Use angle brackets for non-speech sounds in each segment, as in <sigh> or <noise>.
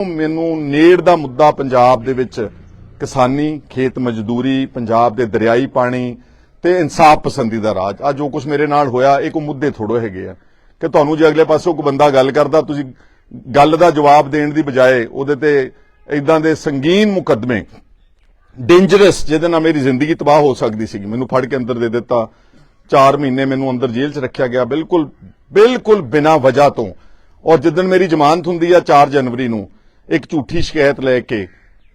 ਮੈਨੂੰ ਨੇੜ ਦਾ ਮੁੱਦਾ ਪੰਜਾਬ ਦੇ ਵਿੱਚ ਕਿਸਾਨੀ, ਖੇਤ ਮਜ਼ਦੂਰੀ, ਪੰਜਾਬ ਦੇ ਦਰਿਆਈ ਪਾਣੀ ਤੇ ਇਨਸਾਫ ਪਸੰਦੀ ਦਾ ਰਾਜ। ਆ ਜੋ ਕੁਝ ਮੇਰੇ ਨਾਲ ਹੋਇਆ ਇਹ ਕੋ ਮੁੱਦੇ ਥੋੜੋ ਹੈਗੇ ਆ ਕਿ ਤੁਹਾਨੂੰ ਜੇ ਅਗਲੇ ਪਾਸੋਂ ਕੋਈ ਬੰਦਾ ਗੱਲ ਕਰਦਾ, ਤੁਸੀਂ ਗੱਲ ਦਾ ਜਵਾਬ ਦੇਣ ਦੀ ਬਜਾਏ ਉਹਦੇ ਤੇ ਇਦਾਂ ਦੇ ਸੰਗੀਨ ਮੁਕੱਦਮੇ ਡੇਂਜਰਸ ਜਿਹਦੇ ਨਾਲ ਮੇਰੀ ਜ਼ਿੰਦਗੀ ਤਬਾਹ ਹੋ ਸਕਦੀ ਸੀ ਮੈਨੂੰ ਫੜ ਕੇ ਅੰਦਰ ਦੇ ਦਿੱਤਾ। 4 ਮਹੀਨੇ ਮੈਨੂੰ ਅੰਦਰ ਜੇਲ੍ਹ 'ਚ ਰੱਖਿਆ ਗਿਆ ਬਿਲਕੁਲ ਬਿਲਕੁਲ ਬਿਨਾਂ ਵਜ੍ਹਾ ਤੋਂ। ਔਰ ਜਿੱਦਣ ਮੇਰੀ ਜ਼ਮਾਨਤ ਹੁੰਦੀ ਆ 4 ਜਨਵਰੀ ਨੂੰ ਇੱਕ ਝੂਠੀ ਸ਼ਿਕਾਇਤ ਲੈ ਕੇ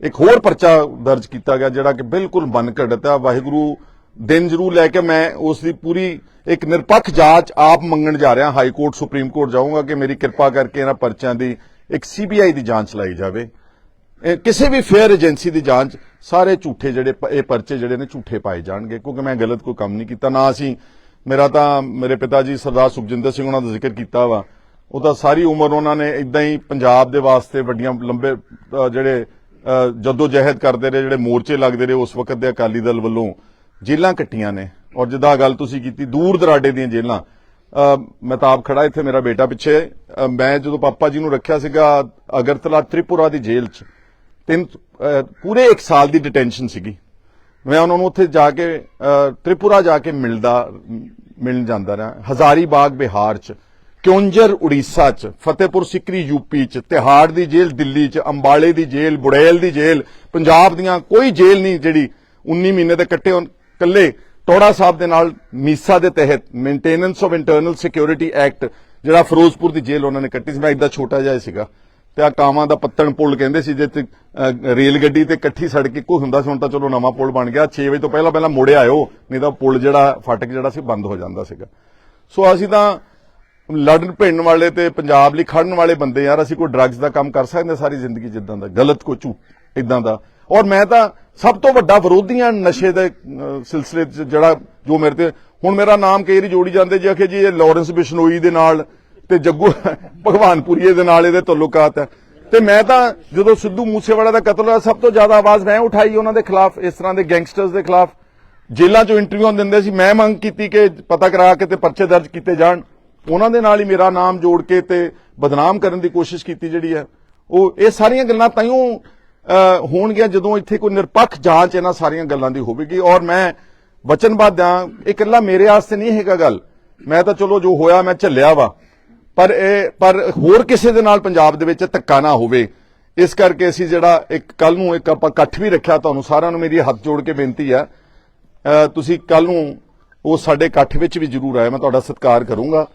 ਇੱਕ ਹੋਰ ਪਰਚਾ ਦਰਜ ਕੀਤਾ ਗਿਆ ਜਿਹੜਾ ਕਿ ਬਿਲਕੁਲ ਮਨ ਘੜਤਾ ਵਾਹਿਗੁਰੂ ਦਿਨ ਜ਼ਰੂਰ ਲੈ ਕੇ ਮੈਂ ਉਸ ਦੀ ਪੂਰੀ ਇੱਕ ਨਿਰਪੱਖ ਜਾਂਚ ਆਪ ਮੰਗਣ ਜਾ ਰਿਹਾ। ਹਾਈ ਕੋਰਟ, ਸੁਪਰੀਮ ਕੋਰਟ ਜਾਊਂਗਾ ਕਿ ਮੇਰੀ ਕਿਰਪਾ ਕਰਕੇ ਇਹਨਾਂ ਪਰਚਿਆਂ ਦੀ ਇੱਕ ਸੀਬੀਆਈ ਦੀ ਜਾਂਚ ਲਾਈ ਜਾਵੇ। ਕਿਸੇ ਵੀ ਫੇਅਰ ਏਜੰਸੀ ਦੀ ਜਾਂਚ, ਸਾਰੇ ਝੂਠੇ ਜਿਹੜੇ ਇਹ ਪਰਚੇ ਜਿਹੜੇ ਨੇ ਝੂਠੇ ਪਾਏ ਜਾਣਗੇ ਕਿਉਂਕਿ ਮੈਂ ਗਲਤ ਕੋਈ ਕੰਮ ਨਹੀਂ ਕੀਤਾ। ਨਾ ਅਸੀਂ, ਮੇਰਾ ਤਾਂ ਮੇਰੇ ਪਿਤਾ ਜੀ ਸਰਦਾਰ ਸੁਖਜਿੰਦਰ ਸਿੰਘ ਉਹਨਾਂ ਦਾ ਜ਼ਿਕਰ ਕੀਤਾ ਵਾ। ਉਹ ਤਾਂ ਸਾਰੀ ਉਮਰ ਉਹਨਾਂ ਨੇ ਇਦਾਂ ਹੀ ਪੰਜਾਬ ਦੇ ਵਾਸਤੇ ਵੱਡੀਆਂ ਲੰਬੇ ਜਿਹੜੇ ਜਦੋਂ ਜਹਿਦ ਕਰਦੇ ਰਹੇ, ਜਿਹੜੇ ਮੋਰਚੇ ਲੱਗਦੇ ਰਹੇ ਉਸ ਵਕਤ ਦੇ ਅਕਾਲੀ ਦਲ ਵੱਲੋਂ ਜੇਲਾਂ ਕੱਟੀਆਂ ਨੇ। ਔਰ ਜਿੱਦਾਂ ਗੱਲ ਤੁਸੀਂ ਕੀਤੀ, ਦੂਰ ਦਰਾਡੇ ਦੀਆਂ ਜੇਲਾਂ ਮਹਿਤਾਬ ਖੜਾ ਇੱਥੇ ਮੇਰਾ ਬੇਟਾ ਪਿੱਛੇ ਮੈਂ ਜਦੋਂ ਪਾਪਾ ਜੀ ਨੂੰ ਰੱਖਿਆ ਸੀਗਾ ਅਗਰਤਲਾ ਤ੍ਰਿਪੁਰਾ ਦੀ ਜੇਲ੍ਹ 'ਚ, ਤਿੰਨ ਪੂਰੇ 1 ਸਾਲ ਦੀ ਡਿਟੈਂਸ਼ਨ ਸੀਗੀ। ਮੈਂ ਉਹਨਾਂ ਨੂੰ ਉੱਥੇ ਜਾ ਕੇ ਤ੍ਰਿਪੁਰਾ ਜਾ ਕੇ ਮਿਲਦਾ, ਮਿਲਣ ਜਾਂਦਾ ਰਿਹਾ ਹਜ਼ਾਰੀ ਬਾਗ ਬਿਹਾਰ 'ਚ। ਕਿਉਂਜਰ ਉੜੀਸਾ 'ਚ, ਫਤਿਹਪੁਰ ਸਿਕਰੀ ਯੂਪੀ 'ਚ, ਤਿਹਾੜ ਦੀ ਜੇਲ੍ਹ ਦਿੱਲੀ 'ਚ, ਅੰਬਾਲੇ ਦੀ ਜੇਲ੍ਹ, ਬੁੜੈਲ ਦੀ ਜੇਲ੍ਹ, ਪੰਜਾਬ ਦੀਆਂ ਕੋਈ ਜੇਲ੍ਹ ਨਹੀਂ ਜਿਹੜੀ 19 ਮਹੀਨੇ ਦੇ ਕੱਟੇ ਹੋਣ। ਕੱਲੇ ਟੋੜਾ ਸਾਹਿਬ ਦੇ ਨਾਲ ਮੀਸਾ ਦੇ ਤਹਿਤ maintenance of internal security act ਜਿਹੜਾ ਫਿਰੋਜ਼ਪੁਰ ਦੀ ਜੇਲ੍ਹ ਉਹਨਾਂ ਨੇ ਕੱਟੀ ਸੀ। ਮੈਂ ਇਦਾਂ ਛੋਟਾ ਜਿਹਾ ਹੀ ਸੀਗਾ। ਤੇ ਆ ਕਾਵਾਂ ਦਾ ਪੱਤਣ ਪੁਲ ਕਹਿੰਦੇ ਸੀ ਜੇ ਰੇਲ ਗੱਡੀ ਤੇ ਇਕੱਠੀ ਸੜਕ ਇੱਕੋ ਹੁੰਦਾ ਸੀ, ਹੁਣ ਤਾਂ ਚਲੋ ਨਵਾਂ ਪੁਲ ਬਣ ਗਿਆ। 6 ਵਜੇ ਤੋਂ ਪਹਿਲਾਂ ਪਹਿਲਾਂ ਮੁੜੇ ਆਇਓ, ਨਹੀਂ ਤਾਂ ਪੁਲ ਜਿਹੜਾ ਫਾਟਕ ਜਿਹੜਾ ਸੀ, ਬੰਦ ਹੋ ਜਾਂਦਾ ਸੀਗਾ। ਸੋ ਅਸੀਂ ਤਾਂ ਲੜਨ ਭਿੰਨ ਵਾਲੇ ਤੇ ਪੰਜਾਬ ਲਈ ਖੜਨ ਵਾਲੇ ਬੰਦੇ ਯਾਰ, ਅਸੀਂ ਕੋਈ ਡਰੱਗਸ ਦਾ ਕੰਮ ਕਰ ਸਕਦੇ ਹਾਂ ਸਾਰੀ ਜ਼ਿੰਦਗੀ ਜਿੱਦਾਂ ਦਾ, ਗਲਤ ਕੋਈ ਝੂਠ, ਇਦਾਂ ਦਾ। ਔਰ ਮੈਂ ਤਾਂ ਸਭ ਤੋਂ ਵੱਡਾ ਵਿਰੋਧੀਆਂ ਨਸ਼ੇ ਦੇ ਸਿਲਸਿਲੇ 'ਚ ਜਿਹੜਾ ਜੋ ਮੇਰੇ ਤੇ, ਹੁਣ ਮੇਰਾ ਨਾਮ ਕਈ ਵਾਰੀ ਜੋੜੀ ਜਾਂਦੇ ਜੇ ਆਖੇ ਜੀ ਇਹ ਲਾਰੈਂਸ ਬਿਸ਼ਨੋਈ ਦੇ ਨਾਲ ਤੇ ਜੱਗੂ <laughs> ਭਗਵਾਨਪੁਰੀਏ ਦੇ ਨਾਲ ਇਹਦੇ ਤਾਲੁਕਾਤ ਹੈ। ਤੇ ਮੈਂ ਤਾਂ ਜਦੋਂ ਸਿੱਧੂ ਮੂਸੇਵਾਲਾ ਦਾ ਕਤਲ ਹੋਇਆ, ਸਭ ਤੋਂ ਜ਼ਿਆਦਾ ਆਵਾਜ਼ ਮੈਂ ਉਠਾਈ ਉਹਨਾਂ ਦੇ ਖਿਲਾਫ, ਇਸ ਤਰ੍ਹਾਂ ਦੇ ਗੈਂਗਸਟਰਸ ਦੇ ਖਿਲਾਫ। ਜੇਲ੍ਹਾਂ 'ਚੋਂ ਇੰਟਰਵਿਊ ਦਿੰਦੇ ਸੀ, ਮੈਂ ਮੰਗ ਕੀਤੀ ਕਿ ਪਤਾ ਕਰਾ ਕੇ ਤੇ ਪਰਚੇ ਦਰਜ ਕੀਤੇ ਜਾਣ। ਉਹਨਾਂ ਦੇ ਨਾਲ ਹੀ ਮੇਰਾ ਨਾਮ ਜੋੜ ਕੇ ਤੇ ਬਦਨਾਮ ਕਰਨ ਦੀ ਕੋਸ਼ਿਸ਼ ਕੀਤੀ ਜਿਹੜੀ ਹੈ, ਉਹ ਇਹ ਸਾਰੀਆਂ ਗੱਲਾਂ ਤਾਈਓ ਹੋਣਗੀਆਂ ਜਦੋਂ ਇੱਥੇ ਕੋਈ ਨਿਰਪੱਖ ਜਾਂਚ ਇਹਨਾਂ ਸਾਰੀਆਂ ਗੱਲਾਂ ਦੀ ਹੋਵੇਗੀ। ਔਰ ਮੈਂ ਵਚਨਬੱਧ ਹਾਂ ਇਹ ਇਕੱਲਾ ਮੇਰੇ ਵਾਸਤੇ ਨਹੀਂ ਹੈਗਾ ਗੱਲ। ਮੈਂ ਤਾਂ ਚਲੋ ਜੋ ਹੋਇਆ ਮੈਂ ਝੱਲਿਆ ਵਾ। ਪਰ ਇਹ, ਪਰ ਹੋਰ ਕਿਸੇ ਦੇ ਨਾਲ ਪੰਜਾਬ ਦੇ ਵਿੱਚ ਧੱਕਾ ਨਾ ਹੋਵੇ। ਇਸ ਕਰਕੇ ਅਸੀਂ ਜਿਹੜਾ ਇੱਕ ਕੱਲ ਨੂੰ ਇੱਕ ਆਪਾਂ ਇਕੱਠ ਵੀ ਰੱਖਿਆ ਤੁਹਾਨੂੰ ਸਾਰਿਆਂ ਨੂੰ ਮੇਰੀ ਹੱਥ ਜੋੜ ਕੇ ਬੇਨਤੀ ਹੈ। ਤੁਸੀਂ ਕੱਲ ਨੂੰ ਉਹ ਸਾਡੇ ਇਕੱਠ ਵਿੱਚ ਵੀ ਜ਼ਰੂਰ ਆਏ ਮੈਂ ਤੁਹਾਡਾ ਸਤਿਕਾਰ ਕਰੂੰਗਾ।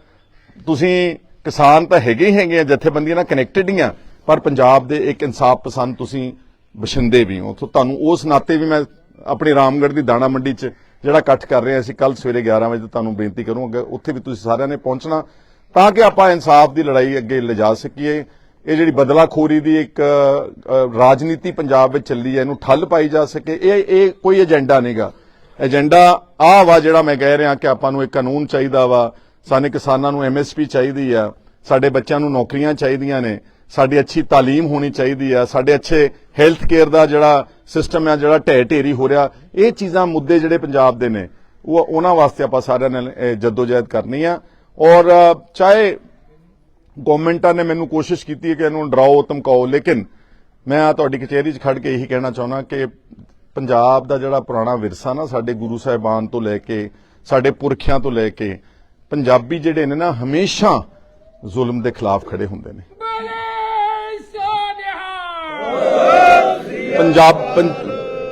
ਤੁਸੀਂ ਕਿਸਾਨ ਤਾਂ ਹੈਗੇ ਹੀ ਹੈਗੇ ਆ, ਜਥੇਬੰਦੀਆਂ ਨਾਲ ਕਨੈਕਟਡ ਹੀ ਆ, ਪਰ ਪੰਜਾਬ ਦੇ ਇੱਕ ਇਨਸਾਫ ਪਸੰਦ ਤੁਸੀਂ ਬਸ਼ਿੰਦੇ ਵੀ ਹੋ। ਤੁਹਾਨੂੰ ਉਸ ਨਾਤੇ ਵੀ ਮੈਂ ਆਪਣੇ ਰਾਮਗੜ੍ਹ ਦੀ ਦਾਣਾ ਮੰਡੀ 'ਚ ਜਿਹੜਾ ਇਕੱਠ ਕਰ ਰਹੇ ਹਾਂ ਅਸੀਂ ਕੱਲ ਸਵੇਰੇ 11 ਵਜੇ ਤੁਹਾਨੂੰ ਬੇਨਤੀ ਕਰੂੰਗਾ ਉੱਥੇ ਵੀ ਤੁਸੀਂ ਸਾਰਿਆਂ ਨੇ ਪਹੁੰਚਣਾ, ਤਾਂ ਕਿ ਆਪਾਂ ਇਨਸਾਫ ਦੀ ਲੜਾਈ ਅੱਗੇ ਲਿਜਾ ਸਕੀਏ। ਇਹ ਜਿਹੜੀ ਬਦਲਾਖੋਰੀ ਦੀ ਇੱਕ ਰਾਜਨੀਤੀ ਪੰਜਾਬ ਵਿੱਚ ਚੱਲੀ ਹੈ, ਇਹਨੂੰ ਠੱਲ ਪਾਈ ਜਾ ਸਕੇ। ਇਹ ਇਹ ਕੋਈ ਏਜੰਡਾ ਨਹੀਂਗਾ ਏਜੰਡਾ ਆ ਵਾ ਜਿਹੜਾ ਮੈਂ ਕਹਿ ਰਿਹਾ ਕਿ ਆਪਾਂ ਨੂੰ ਇੱਕ ਕਾਨੂੰਨ ਚਾਹੀਦਾ ਵਾ ਸਾਨੂੰ ਕਿਸਾਨਾਂ ਨੂੰ ਐਮਐਸਪੀ ਚਾਹੀਦੀ ਆ, ਸਾਡੇ ਬੱਚਿਆਂ ਨੂੰ ਨੌਕਰੀਆਂ ਚਾਹੀਦੀਆਂ ਨੇ, ਸਾਡੀ ਅੱਛੀ ਤਾਲੀਮ ਹੋਣੀ ਚਾਹੀਦੀ ਆ, ਸਾਡੇ ਅੱਛੇ ਹੈਲਥ ਕੇਅਰ ਦਾ ਜਿਹੜਾ ਸਿਸਟਮ ਆ, ਜਿਹੜਾ ਢਹਿ ਢੇਰੀ ਹੋ ਰਿਹਾ, ਇਹ ਚੀਜ਼ਾਂ ਮੁੱਦੇ ਜਿਹੜੇ ਪੰਜਾਬ ਦੇ ਨੇ, ਉਹ ਉਹਨਾਂ ਵਾਸਤੇ ਆਪਾਂ ਸਾਰਿਆਂ ਨੇ ਇਹ ਜਦੋਜਹਿਦ ਕਰਨੀ ਆ। ਔਰ, ਚਾਹੇ ਗਵਰਨਮੈਂਟਾਂ ਨੇ ਮੈਨੂੰ ਕੋਸ਼ਿਸ਼ ਕੀਤੀ ਹੈ ਕਿ ਇਹਨੂੰ ਡਰਾਓ, ਧਮਕਾਓ, ਲੇਕਿਨ ਮੈਂ ਆ ਤੁਹਾਡੀ ਕਚਹਿਰੀ 'ਚ ਖੜ ਕੇ ਇਹੀ ਕਹਿਣਾ ਚਾਹੁੰਦਾ ਕਿ ਪੰਜਾਬ ਦਾ ਜਿਹੜਾ ਪੁਰਾਣਾ ਵਿਰਸਾ ਨਾ, ਸਾਡੇ ਗੁਰੂ ਸਾਹਿਬਾਨ ਤੋਂ ਲੈ ਕੇ, ਸਾਡੇ ਪੁਰਖਿਆਂ ਤੋਂ ਲੈ ਕੇ ਪੰਜਾਬੀ ਜਿਹੜੇ ਨੇ ਨਾ ਹਮੇਸ਼ਾ ਜ਼ੁਲਮ ਦੇ ਖਿਲਾਫ ਖੜੇ ਹੁੰਦੇ ਨੇ। ਪੰਜਾਬ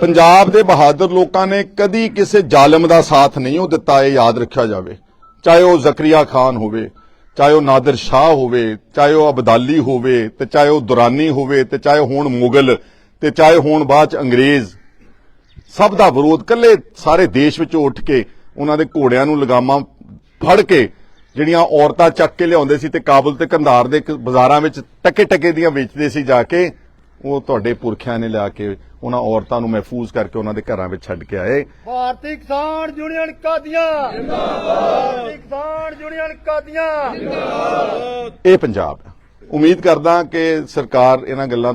ਪੰਜਾਬ ਦੇ ਬਹਾਦਰ ਲੋਕਾਂ ਨੇ ਕਦੀ ਕਿਸੇ ਜ਼ਾਲਮ ਦਾ ਸਾਥ ਨਹੀਂ ਉਹ ਦਿੱਤਾ, ਇਹ ਯਾਦ ਰੱਖਿਆ ਜਾਵੇ। ਚਾਹੇ ਉਹ ਜ਼ਕਰੀਆ ਖਾਨ ਹੋਵੇ, ਚਾਹੇ ਉਹ ਨਾਦਰ ਸ਼ਾਹ ਹੋਵੇ, ਚਾਹੇ ਉਹ ਅਬਦਾਲੀ ਹੋਵੇ, ਤੇ ਚਾਹੇ ਉਹ ਦੁਰਾਨੀ ਹੋਵੇ, ਤੇ ਚਾਹੇ ਹੋਣ ਮੁਗਲ, ਤੇ ਚਾਹੇ ਹੋਣ ਬਾਅਦ ਚ ਅੰਗਰੇਜ਼। ਸਭ ਦਾ ਵਿਰੋਧ ਕੱਲੇ ਸਾਰੇ ਦੇਸ਼ ਵਿੱਚੋਂ ਉੱਠ ਕੇ ਉਹਨਾਂ ਦੇ ਘੋੜਿਆਂ ਨੂੰ ਲਗਾਮਾਂ ਫੜ ਕੇ ਜਿਹੜੀਆਂ ਔਰਤਾਂ ਚੱਕ ਕੇ ਲਿਆਉਂਦੇ ਸੀ ਤੇ ਕਾਬਲ ਤੇ ਕੰਧਾਰ ਦੇ ਬਾਜ਼ਾਰਾਂ ਵਿੱਚ ਟਕੇ ਟਕੇ ਦੀਆਂ ਵੇਚਦੇ ਸੀ ਜਾ ਕੇ ਉਹ ਤੁਹਾਡੇ ਪੁਰਖਿਆਂ ਨੇ ਲਿਆ ਕੇ ਉਹਨਾਂ ਔਰਤਾਂ ਨੂੰ ਮਹਿਫੂਜ਼ ਕਰਕੇ ਉਹਨਾਂ ਦੇ ਘਰਾਂ ਵਿੱਚ ਛੱਡ ਕੇ ਆਏ। ਭਾਰਤੀ ਕਿਸਾਨ ਯੂਨੀਅਨ ਕਾਦੀਆਂ। ਜਿੰਦਾਬਾਦ ਭਾਰਤੀ ਕਿਸਾਨ ਯੂਨੀਅਨ ਕਾਦੀਆਂ। ਇਹ ਪੰਜਾਬ ਉਮੀਦ ਕਰਦਾ ਕਿ ਸਰਕਾਰ ਇਹਨਾਂ ਗੱਲਾਂ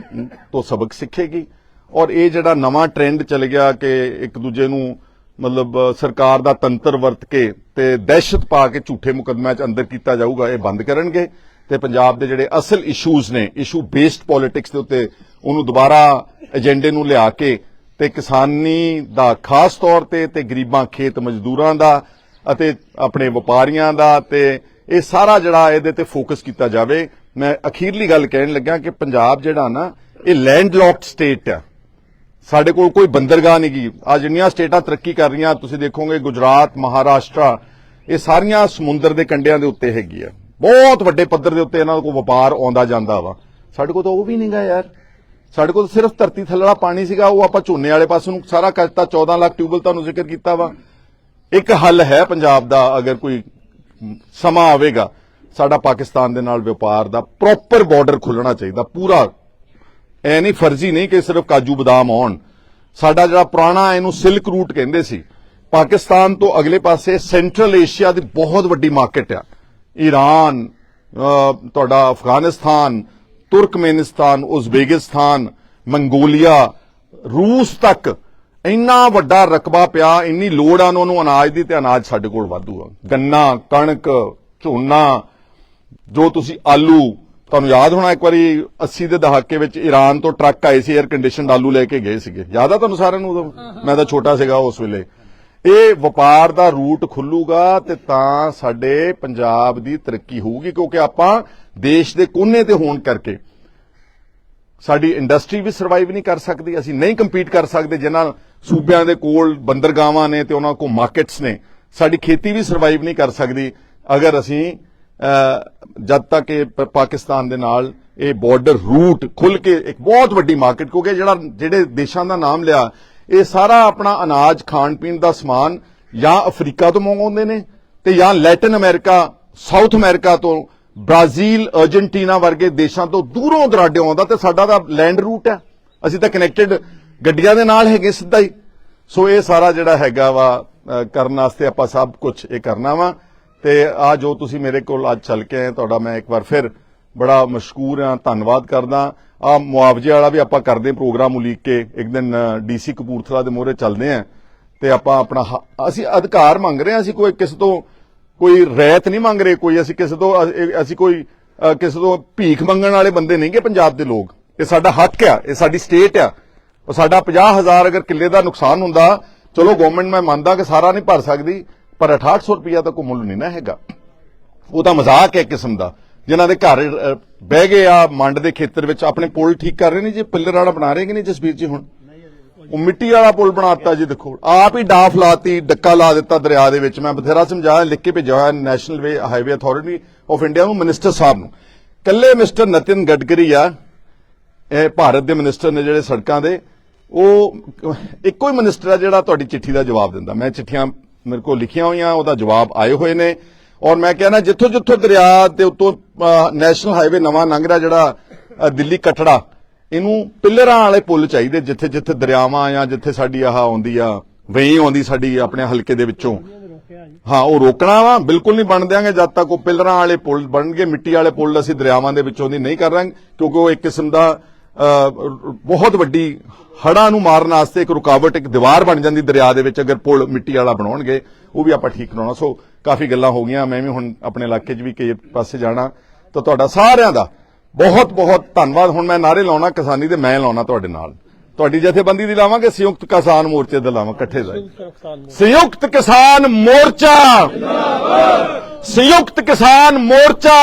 ਤੋਂ ਸਬਕ ਸਿੱਖੇਗੀ ਔਰ ਇਹ ਜਿਹੜਾ ਨਵਾਂ ਟ੍ਰੈਂਡ ਚੱਲ ਗਿਆ ਕਿ ਇੱਕ ਦੂਜੇ ਨੂੰ ਮਤਲਬ ਸਰਕਾਰ ਦਾ ਤੰਤਰ ਵਰਤ ਕੇ ਤੇ ਦਹਿਸ਼ਤ ਪਾ ਕੇ ਝੂਠੇ ਮੁਕੱਦਮਿਆਂ 'ਚ ਅੰਦਰ ਕੀਤਾ ਜਾਊਗਾ, ਇਹ ਬੰਦ ਕਰਨਗੇ। ਤੇ ਪੰਜਾਬ ਦੇ ਜਿਹੜੇ ਅਸਲ ਇਸ਼ੂਜ਼ ਨੇ ਇਸ਼ੂ ਬੇਸਡ ਪੋਲਿਟਿਕਸ ਦੇ ਉੱਤੇ ਉਹਨੂੰ ਦੁਬਾਰਾ ਏਜੰਡੇ ਨੂੰ ਲਿਆ ਕੇ ਤੇ ਕਿਸਾਨੀ ਦਾ ਖਾਸ ਤੌਰ ਤੇ ਤੇ ਗਰੀਬਾਂ, ਖੇਤ ਮਜ਼ਦੂਰਾਂ ਦਾ ਅਤੇ ਆਪਣੇ ਵਪਾਰੀਆਂ ਦਾ ਤੇ ਇਹ ਸਾਰਾ ਜਿਹੜਾ ਇਹਦੇ ਤੇ ਫੋਕਸ ਕੀਤਾ ਜਾਵੇ। ਮੈਂ ਅਖੀਰਲੀ ਗੱਲ ਕਹਿਣ ਲੱਗਾ ਕਿ ਪੰਜਾਬ ਜਿਹੜਾ ਨਾ, ਇਹ ਲੈਂਡਲੌਕਡ ਸਟੇਟ ਆ। ਸਾਡੇ ਕੋਲ ਕੋਈ ਬੰਦਰਗਾਹ ਨਹੀਂ ਗੀ। ਆ ਜਿੰਨੀਆਂ ਸਟੇਟਾਂ ਤਰੱਕੀ ਕਰ ਰਹੀਆਂ, ਤੁਸੀਂ ਦੇਖੋਗੇ ਗੁਜਰਾਤ, ਮਹਾਰਾਸ਼ਟਰ, ਇਹ ਸਾਰੀਆਂ ਸਮੁੰਦਰ ਦੇ ਕੰਢਿਆਂ ਦੇ ਉੱਤੇ ਹੈਗੀ ਆ। ਬਹੁਤ ਵੱਡੇ ਪੱਧਰ ਦੇ ਉੱਤੇ ਇਹਨਾਂ ਕੋਲ ਵਪਾਰ ਆਉਂਦਾ ਜਾਂਦਾ ਵਾ। ਸਾਡੇ ਕੋਲ ਤਾਂ ਉਹ ਵੀ ਨਹੀਂਗਾ ਯਾਰ। ਸਾਡੇ ਕੋਲ ਸਿਰਫ ਧਰਤੀ ਥੱਲੜਾ ਪਾਣੀ ਸੀਗਾ, ਉਹ ਆਪਾਂ ਝੋਨੇ ਵਾਲੇ ਪਾਸੇ ਨੂੰ ਸਾਰਾ ਕਰਤਾ 14 ਲੱਖ ਟਿਊਬਲ ਤੁਹਾਨੂੰ ਜ਼ਿਕਰ ਕੀਤਾ ਵਾ। ਇੱਕ ਹੱਲ ਹੈ ਪੰਜਾਬ ਦਾ, ਅਗਰ ਕੋਈ ਸਮਾਂ ਆਵੇਗਾ, ਸਾਡਾ ਪਾਕਿਸਤਾਨ ਦੇ ਨਾਲ ਵਪਾਰ ਦਾ ਪ੍ਰੋਪਰ ਬਾਰਡਰ ਖੁੱਲਣਾ ਚਾਹੀਦਾ, ਪੂਰਾ ਐ ਨਹੀਂ ਫਰਜ਼ੀ ਨਹੀਂ ਕਿ ਸਿਰਫ ਕਾਜੂ ਬਦਾਮ ਆਉਣ। ਸਾਡਾ ਜਿਹੜਾ ਪੁਰਾਣਾ ਇਹਨੂੰ ਸਿਲਕ ਰੂਟ ਕਹਿੰਦੇ ਸੀ, ਪਾਕਿਸਤਾਨ ਤੋਂ ਅਗਲੇ ਪਾਸੇ ਸੈਂਟਰਲ ਏਸ਼ੀਆ ਦੀ ਬਹੁਤ ਵੱਡੀ ਮਾਰਕੀਟ ਆ। ਈਰਾਨ ਤੁਹਾਡਾ ਅਫਗਾਨਿਸਤਾਨ, ਤੁਰਕਮੇਨਿਸਤਾਨ, ਉਜ਼ਬੇਕਿਸਤਾਨ, ਮੰਗੋਲੀਆ, ਰੂਸ ਤੱਕ ਇੰਨਾ ਵੱਡਾ ਰਕਬਾ ਪਿਆ, ਇੰਨੀ ਲੋੜ ਆ, ਉਹਨਾਂ ਨੂੰ ਅਨਾਜ ਦੀ ਤੇ ਅਨਾਜ ਸਾਡੇ ਕੋਲ ਵਾਧੂ ਆ। ਗੰਨਾ, ਕਣਕ, ਝੋਨਾ, ਜੋ ਤੁਸੀਂ ਆਲੂ ਤੁਹਾਨੂੰ ਯਾਦ ਹੋਣਾ ਇੱਕ ਵਾਰੀ 80 ਦੇ ਦਹਾਕੇ ਵਿੱਚ ਈਰਾਨ ਤੋਂ ਟਰੱਕ ਆਏ ਸੀ 에ਅਰ ਕੰਡੀਸ਼ਨਡ ਆਲੂ ਲੈ ਕੇ ਗਏ ਸੀਗੇ। ਯਾਦ ਆ ਤੁਹਾਨੂੰ ਸਾਰਿਆਂ ਨੂੰ ਉਦੋਂ? ਮੈਂ ਤਾਂ ਛੋਟਾ ਸੀਗਾ ਉਸ ਵੇਲੇ। ਇਹ ਵਪਾਰ ਦਾ ਰੂਟ ਖੁੱਲੂਗਾ ਤੇ ਤਾਂ ਸਾਡੇ ਪੰਜਾਬ ਦੀ ਤਰੱਕੀ ਹੋਊਗੀ ਕਿਉਂਕਿ ਆਪਾਂ ਦੇਸ਼ ਦੇ ਕੋਨੇ ਤੇ ਹੋਣ ਕਰਕੇ ਸਾਡੀ ਇੰਡਸਟਰੀ ਵੀ ਸਰਵਾਈਵ ਨਹੀਂ ਕਰ ਸਕਦੀ ਅਸੀਂ ਨਹੀਂ ਕੰਪੀਟ ਕਰ ਸਕਦੇ ਜਿਨ੍ਹਾਂ ਸੂਬਿਆਂ ਦੇ ਕੋਲ ਬੰਦਰਗਾਵਾਂ ਨੇ ਤੇ ਉਹਨਾਂ ਕੋਲ ਮਾਰਕੀਟਸ ਨੇ ਸਾਡੀ ਖੇਤੀ ਵੀ ਸਰਵਾਈਵ ਨਹੀਂ ਕਰ ਸਕਦੀ। ਅਗਰ ਅਸੀਂ ਜਦ ਤੱਕ ਇਹ ਪ- ਪਾਕਿਸਤਾਨ ਦੇ ਨਾਲ ਇਹ ਬਾਰਡਰ ਰੂਟ ਖੁੱਲ ਕੇ ਇੱਕ ਬਹੁਤ ਵੱਡੀ ਮਾਰਕੀਟ ਕਿਉਂਕਿ ਜਿਹੜਾ, ਜਿਹੜੇ ਦੇਸ਼ਾਂ ਦਾ ਨਾਮ ਲਿਆ, ਇਹ ਸਾਰਾ ਆਪਣਾ ਅਨਾਜ ਖਾਣ ਪੀਣ ਦਾ ਸਮਾਨ ਜਾਂ ਅਫਰੀਕਾ ਤੋਂ ਮੰਗਵਾਉਂਦੇ ਨੇ ਤੇ ਜਾਂ ਲੈਟਿਨ ਅਮਰੀਕਾ, ਸਾਊਥ ਅਮਰੀਕਾ ਤੋਂ, ਬ੍ਰਾਜ਼ੀਲ ਅਰਜنٹੀਨਾ ਵਰਗੇ ਦੇਸ਼ਾਂ ਤੋਂ ਦੂਰੋਂ ਦਰਾਡੇ ਆਉਂਦਾ ਤੇ ਸਾਡਾ ਤਾਂ ਲੈਂਡ ਰੂਟ ਹੈ। ਅਸੀਂ ਤਾਂ ਕਨੈਕਟਡ ਗੱਡੀਆਂ ਦੇ ਨਾਲ ਹੈਗੇ ਸਿੱਧਾ ਹੀ। ਸੋ ਇਹ ਸਾਰਾ ਜਿਹੜਾ ਹੈਗਾ ਵਾ ਕਰਨ ਵਾਸਤੇ ਆਪਾਂ ਸਭ ਕੁਝ ਇਹ ਕਰਨਾ ਵਾ। ਤੇ ਆ ਜੋ ਤੁਸੀਂ ਮੇਰੇ ਕੋਲ ਅੱਜ ਚੱਲ ਕੇ ਆਏ, ਤੁਹਾਡਾ ਮੈਂ ਇੱਕ ਵਾਰ ਫਿਰ ਬੜਾ ਮਸ਼ਕੂਰ ਹਾਂ, ਧੰਨਵਾਦ ਕਰਦਾ। ਆ ਮੁਆਵਜ਼ੇ ਵਾਲਾ ਵੀ ਆਪਾਂ ਕਰਦੇ ਪ੍ਰੋਗਰਾਮ ਉਲੀਕ ਕੇ, ਇੱਕ ਦਿਨ ਡੀਸੀ ਕਪੂਰਥਲਾ ਦੇ ਮੋਹਰੇ ਚੱਲਦੇ ਆਂ ਤੇ ਆਪਾਂ ਆਪਣਾ ਅਸੀਂ ਅਧਿਕਾਰ ਮੰਗ ਰਹੇ ਹਾਂ, ਅਸੀਂ ਕੋਈ ਕਿਸੇ ਤੋਂ ਕੋਈ ਰਹਿਤ ਨਹੀਂ ਮੰਗ ਰਹੇ, ਕੋਈ ਅਸੀਂ ਕਿਸੇ ਤੋਂ ਅਸੀਂ ਕੋਈ ਕਿਸੇ ਤੋਂ ਭੀਖ ਮੰਗਣ ਵਾਲੇ ਬੰਦੇ ਨਹੀਂਗੇ ਪੰਜਾਬ ਦੇ ਲੋਕ। ਇਹ ਸਾਡਾ ਹੱਕ ਆ, ਇਹ ਸਾਡੀ ਸਟੇਟ ਆ। ਉਹ ਸਾਡਾ 50000 ਅਗਰ ਕਿੱਲੇ ਦਾ ਨੁਕਸਾਨ ਹੁੰਦਾ, ਚਲੋ ਗਵਰਨਮੈਂਟ ਮੈਂ ਮੰਨਦਾ ਕਿ ਸਾਰਾ ਨਹੀਂ ਭਰ ਸਕਦੀ ਪਰ 6800 ਰੁਪਇਆ ਤਾਂ ਕੋਈ ਮੁੱਲ ਨਹੀਂ ਨਾ ਹੈਗਾ। ਉਹ ਤਾਂ ਮਜ਼ਾਕ ਹੈ ਇੱਕ ਕਿਸਮ ਦਾ। ਜਿਨ੍ਹਾਂ ਦੇ ਘਰ ਬਹਿ ਗਏ ਆ ਮੰਡ ਦੇ ਖੇਤਰ ਵਿੱਚ, ਆਪਣੇ ਪੁਲ ਠੀਕ ਕਰ ਰਹੇ ਨੇ ਜੀ? ਪਿੱਲਰ ਵਾਲਾ ਬਣਾ ਰਹੇ ਕਿ ਨਹੀਂ ਜਸਵੀਰ ਜੀ ਹੁਣ? ਉਹ ਮਿੱਟੀ ਵਾਲਾ ਪੁਲ ਬਣਾਤਾ ਜੀ ਦੇਖੋ। ਆਪ ਹੀ ਡਾਫ ਲਾਤੀ, ਡੱਕਾ ਲਾ ਦਿੱਤਾ ਦਰਿਆ ਦੇ ਵਿੱਚ। ਮੈਂ ਬਥੇਰਾ ਸਮਝਾਇਆ, ਲਿਖ ਕੇ ਭੇਜਿਆ ਹੋਇਆ national way highway authority of India ਨੂੰ ਮਿਨਿਸਟਰ ਸਾਹਿਬ ਨੂੰ। ਕੱਲੇ ਮਿਸਟਰ ਨਤਿਨ ਗਡਕਰੀ ਆ, ਇਹ ਭਾਰਤ ਦੇ ਮਿਨਿਸਟਰ ਨੇ ਜਿਹੜੇ ਸੜਕਾਂ ਦੇ, ਉਹ, ਇੱਕੋ ਹੀ ਮਿਨਿਸਟਰ ਆ ਜਿਹੜਾ ਤੁਹਾਡੀ ਚਿੱਠੀ ਦਾ ਜਵਾਬ ਦਿੰਦਾ। ਮੈਂ ਚਿੱਠੀਆਂ ਮੇਰੇ ਕੋਲ ਲਿਖੀਆਂ ਹੋਈਆਂ, ਉਹਦਾ ਜਵਾਬ ਆਏ ਹੋਏ ਨੇ। ਔਰ ਮੈਂ ਕਹਿੰਦਾ ਜਿੱਥੋਂ ਜਿੱਥੋਂ ਦਰਿਆ ਦੇ ਉੱਤੋਂ ਨੈਸ਼ਨਲ ਹਾਈਵੇ ਨਵਾਂ ਲੰਘ ਰਿਹਾ ਜਿਹੜਾ ਦਿੱਲੀ ਕਟੜਾ, ਇਹਨੂੰ ਪਿੱਲਰਾਂ ਵਾਲੇ ਪੁੱਲ ਚਾਹੀਦੇ ਜਿੱਥੇ ਜਿੱਥੇ ਦਰਿਆਵਾਂ ਜਾਂ ਜਿੱਥੇ ਸਾਡੀ ਆਹ ਆਉਂਦੀ ਆ ਵੇਈ ਆਉਂਦੀ ਸਾਡੀ ਆਪਣੇ ਹਲਕੇ ਦੇ ਵਿੱਚੋਂ। ਹਾਂ, ਉਹ ਰੋਕਣਾ ਵਾ, ਬਿਲਕੁਲ ਨਹੀਂ ਬਣ ਦਿਆਂਗੇ ਜਦ ਤੱਕ ਉਹ ਪਿੱਲਰਾਂ ਵਾਲੇ ਪੁਲ ਬਣਨਗੇ, ਮਿੱਟੀ ਵਾਲੇ ਪੁਲ ਅਸੀਂ ਦਰਿਆਵਾਂ ਦੇ ਵਿੱਚੋਂ ਦੀ ਨਹੀਂ ਕਰ ਰਾਂਗੇ ਕਿਉਂਕਿ ਉਹ ਇੱਕ ਕਿਸਮ ਦਾ ਬਹੁਤ ਵੱਡੀ ਹੜਾਂ ਨੂੰ ਮਾਰਨ ਵਾਸਤੇ ਇੱਕ ਰੁਕਾਵਟ ਇੱਕ ਦੀਵਾਰ ਬਣ ਜਾਂਦੀ ਦਰਿਆ ਦੇ ਵਿੱਚ ਅਗਰ ਪੁਲ ਮਿੱਟੀ ਵਾਲਾ ਬਣਾਉਣਗੇ ਉਹ ਵੀ ਆਪਾਂ ਠੀਕ ਕਰਾਉਣਾ। ਸੋ ਕਾਫੀ ਗੱਲਾਂ ਹੋ ਗਈਆਂ ਮੈਂ ਵੀ ਹੁਣ ਆਪਣੇ ਇਲਾਕੇ 'ਚ ਵੀ ਕਈ ਪਾਸੇ ਜਾਣਾ। ਤਾਂ ਤੁਹਾਡਾ ਸਾਰਿਆਂ ਦਾ ਬਹੁਤ ਬਹੁਤ ਧੰਨਵਾਦ। ਹੁਣ ਮੈਂ ਨਾਰੇ ਲਾਉਣਾ ਕਿਸਾਨੀ ਦੇ ਮੈਂ ਲਾਉਣਾ ਤੁਹਾਡੇ ਨਾਲ। ਤੁਹਾਡੀ ਜਥੇਬੰਦੀ ਦੀ ਲਾਵਾਂਗੇ ਸੰਯੁਕਤ ਕਿਸਾਨ ਮੋਰਚੇ ਦੇ ਲਾਵਾਂ ਇਕੱਠੇ ਦਾ। ਸੰਯੁਕਤ ਕਿਸਾਨ ਮੋਰਚਾ! ਜਿੰਦਾਬਾਦ। ਸੰਯੁਕਤ ਕਿਸਾਨ ਮੋਰਚਾ!